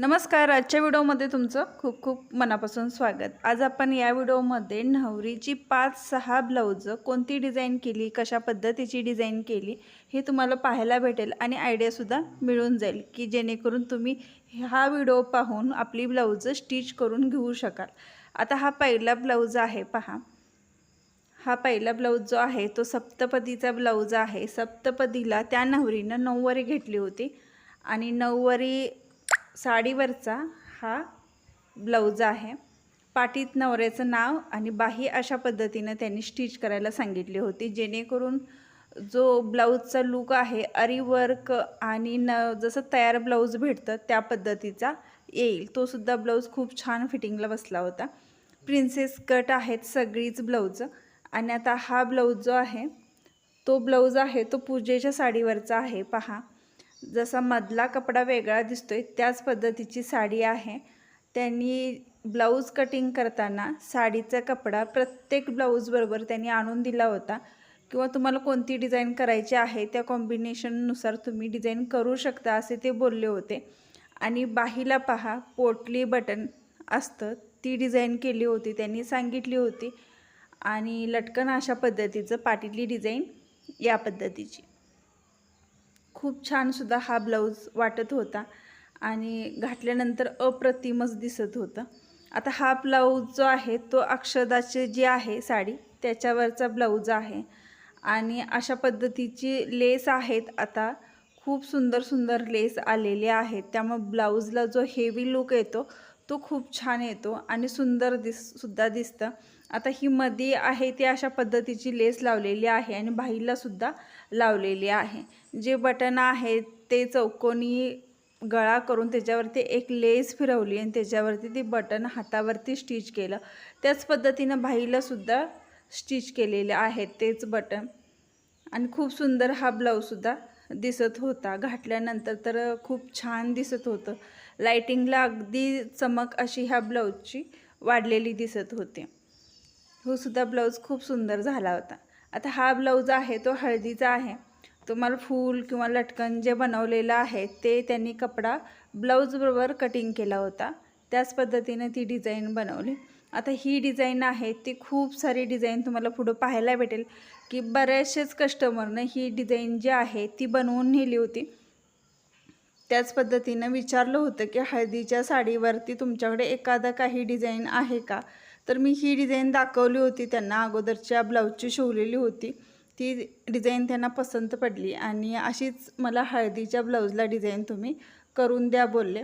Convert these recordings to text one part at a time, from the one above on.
नमस्कार आजच्या व्हिडिओमध्ये तुमचं खूप खूप मनापासून स्वागत. आज आपण या व्हिडिओमध्ये नवरीची पाच सहा ब्लाऊज कोणती डिझाईन केली कशा पद्धतीची डिझाईन केली हे तुम्हाला पाहायला भेटेल आणि आयडियासुद्धा मिळून जाईल की जेणेकरून तुम्ही हा व्हिडिओ पाहून आपली ब्लाऊज स्टिच करून घेऊ शकाल. आता हा पहिला ब्लाऊज आहे पहा. हा पहिला ब्लाऊज जो आहे तो सप्तपदीचा ब्लाऊज आहे. सप्तपदीला त्या नवरीनं नऊवारी घेतली होती आणि नऊवारी साडीवरचा हा ब्लाऊज आहे. पाटीत नवऱ्याचं नाव आणि बाही अशा पद्धतीनं त्यांनी स्टिच करायला सांगितली होती. जेणेकरून जो ब्लाऊजचा लुक आहे अरीवर्क आणि न जसं तयार ब्लाऊज भेटतं त्या पद्धतीचा येईल. तो सुद्धा ब्लाऊज खूप छान फिटिंगला बसला होता. प्रिन्सेस कट आहेत सगळीच ब्लाऊज आणि आता हा ब्लाऊज जो आहे तो ब्लाऊज आहे तो पूजेच्या साडीवरचा आहे. पहा. जसा मधला कपडा वेगळा दिसतोय त्याच पद्धतीची साडी आहे. त्यांनी ब्लाऊज कटिंग करताना साडीचा कपडा प्रत्येक ब्लाऊजबरोबर त्यांनी आणून दिला होता. किंवा तुम्हाला कोणती डिझाईन करायची आहे त्या कॉम्बिनेशननुसार तुम्ही डिझाईन करू शकता असे ते बोलले होते. आणि बाहीला पहा पोटली बटन असतं ती डिझाईन केली होती त्यांनी सांगितली होती. आणि लटकन अशा पद्धतीचं पाटीतली डिझाईन या पद्धतीची. खूप छानसुद्धा हा ब्लाऊज वाटत होता. आणि घातल्यानंतर अप्रतिमच दिसत होतं. आता हा ब्लाऊज जो आहे तो अक्षदाचे जी आहे साडी त्याच्यावरचा ब्लाऊज आहे. आणि अशा पद्धतीची लेस आहेत आता. खूप सुंदर सुंदर लेस आलेले आहेत. त्यामुळे ब्लाऊजला जो हेवी लुक येतो तो खूप छान येतो आणि सुंदर दिस सुद्धा दिसतं. आता ही मध्ये आहे ती अशा पद्धतीची लेस लावलेली आहे आणि बाहीलासुद्धा लावलेली आहे. जे बटन आहे ते चौकोनी गळा करून त्याच्यावरती एक लेस फिरवली आणि त्याच्यावरती ती बटन हातावरती स्टिच केलं. त्याच पद्धतीनं बाहीलासुद्धा स्टिच केलेले आहेत तेच बटन आणि खूप सुंदर हा ब्लाऊजसुद्धा दिसत होता. घातल्यानंतर तर खूप छान दिसत होतं. लायटिंगला अगदी चमक अशी ह्या ब्लाऊजची वाढलेली दिसत होते. हो सुद्धा ब्लाऊज खूप सुंदर झाला होता. आता हा ब्लाऊज आहे तो हळदीचा आहे. तुम्हाला फूल किंवा लटकन जे बनवलेलं आहे ते त्यांनी कपडा ब्लाऊजबरोबर कटिंग केला होता. त्याच पद्धतीने ती डिझाईन बनवली. आता ही डिझाईन आहे ती खूप सारी डिझाईन तुम्हाला पुढं पाहायला भेटेल की बऱ्याचशाच कस्टमरनं ही डिझाईन जी आहे ती बनवून नेली होती. त्याच पद्धतीनं विचारलं होतं की हळदीच्या साडीवरती तुमच्याकडे एखादा काही डिझाईन आहे का? तर मी ही डिझाईन दाखवली होती त्यांना अगोदरच्या ब्लाऊजची शिवलेली होती. ती डिझाईन त्यांना पसंत पडली आणि अशीच मला हळदीच्या ब्लाऊजला डिझाईन तुम्ही करून द्या बोलले.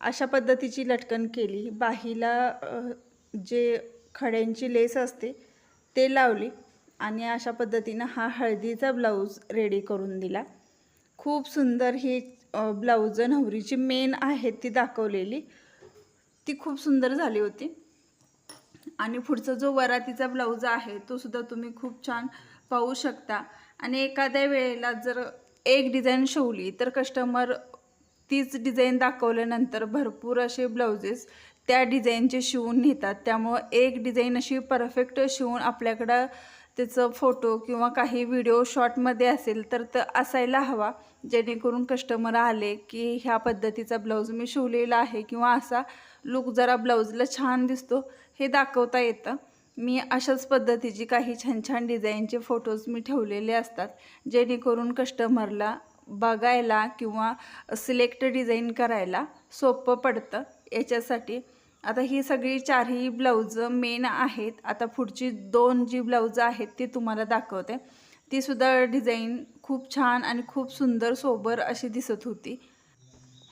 अशा पद्धतीची लटकन केली. बाहीला जे खड्यांची लेस असते ते लावली आणि अशा पद्धतीनं हा हळदीचा ब्लाऊज रेडी करून दिला. खूप सुंदर ही ब्लाऊज नवरीची मेन आहे ती दाखवलेली. ती खूप सुंदर झाली होती. आणि पुढचा जो वरातीचा ब्लाऊज आहे तो सुद्धा तुम्ही खूप छान पाहू शकता. आणि एखाद्या वेळेला जर एक डिझाईन शिवली तर कस्टमर तीच डिझाईन दाखवल्यानंतर भरपूर असे ब्लाउजेस त्या डिझाईनचे शिवून नेतात. त्यामुळं एक डिझाईन अशी परफेक्ट शिवून आपल्याकडं त्याचं फोटो किंवा काही व्हिडिओ शॉर्टमध्ये असेल तर तर असायला हवा. जेणेकरून कस्टमर आले की ह्या पद्धतीचा ब्लाऊज मी शिवलेला आहे किंवा असा लुक जरा ब्लाऊजला छान दिसतो हे दाखवता येतं. मी अशाच पद्धतीची काही छान छान डिझाईनचे फोटोज मी ठेवलेले असतात जेणेकरून कस्टमरला बघायला किंवा सिलेक्ट डिझाईन करायला सोपं पडतं. याच्यासाठी आता ही सगळी चारही ब्लाऊज मेन आहेत. आता पुढची दोन जी ब्लाऊज आहेत ती तुम्हाला दाखवते. तीसुद्धा डिझाईन खूप छान आणि खूप सुंदर सोबर अशी दिसत होती.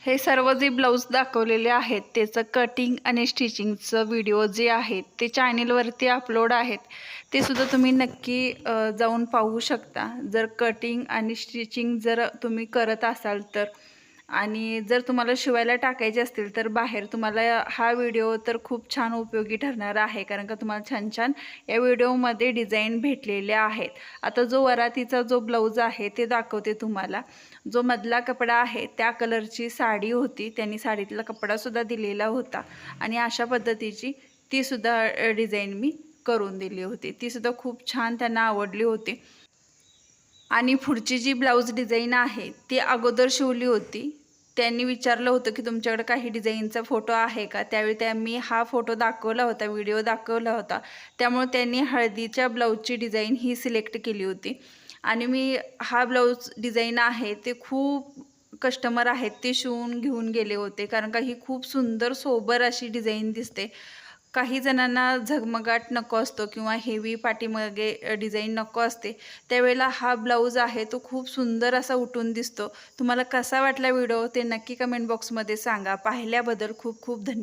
हे सर्व जे ब्लाऊज दाखवलेले आहेत त्याचं कटिंग आणि स्टिचिंगचं व्हिडिओ जे आहेत ते चॅनेलवरती अपलोड आहेत. ते सुद्धा तुम्ही नक्की जाऊन पाहू शकता. जर कटिंग आणि स्टिचिंग जर तुम्ही करत असाल तर. आणि जर तुम्हाला शिवायला टाकायचे असतील तर बाहेर तुम्हाला हा व्हिडिओ तर खूप छान उपयोगी ठरणार आहे कारण का तुम्हाला छान छान या व्हिडिओमध्ये डिझाईन भेटलेल्या आहेत. आता जो वरातीचा जो ब्लाऊज आहे ते दाखवते तुम्हाला. जो मधला कपडा आहे त्या कलरची साडी होती त्यांनी साडीतला कपडासुद्धा दिलेला होता आणि अशा पद्धतीची तीसुद्धा डिझाईन मी करून दिली होती. तीसुद्धा खूप छान त्यांना आवडली होती. आणि पुढची जी ब्लाऊज डिझाईन आहे ती अगोदर शिवली होती. त्यांनी विचारलं होतं की तुमच्याकडे काही डिझाईनचा फोटो आहे का? त्यावेळी त्या मी हा फोटो दाखवला होता व्हिडिओ दाखवला होता. त्यामुळे त्यांनी हळदीच्या ब्लाऊजची डिझाईन ही सिलेक्ट केली होती. आणि मी हा ब्लाऊज डिझाईन आहे ते खूप कस्टमर आहेत ते शिवून घेऊन गेले होते. कारण का ही खूप सुंदर सोबर अशी डिझाईन दिसते. काही जणांना झगमगाट नको असतो किंवा हेवी पाठीमागे डिझाईन नको असते त्यावेळेला हा ब्लाऊज आहे तो खूप सुंदर असा उठून दिसतो. तुम्हाला कसा वाटला व्हिडिओ ते नक्की कमेंट बॉक्समध्ये सांगा. पाहिल्याबद्दल खूप खूप धन्यवाद.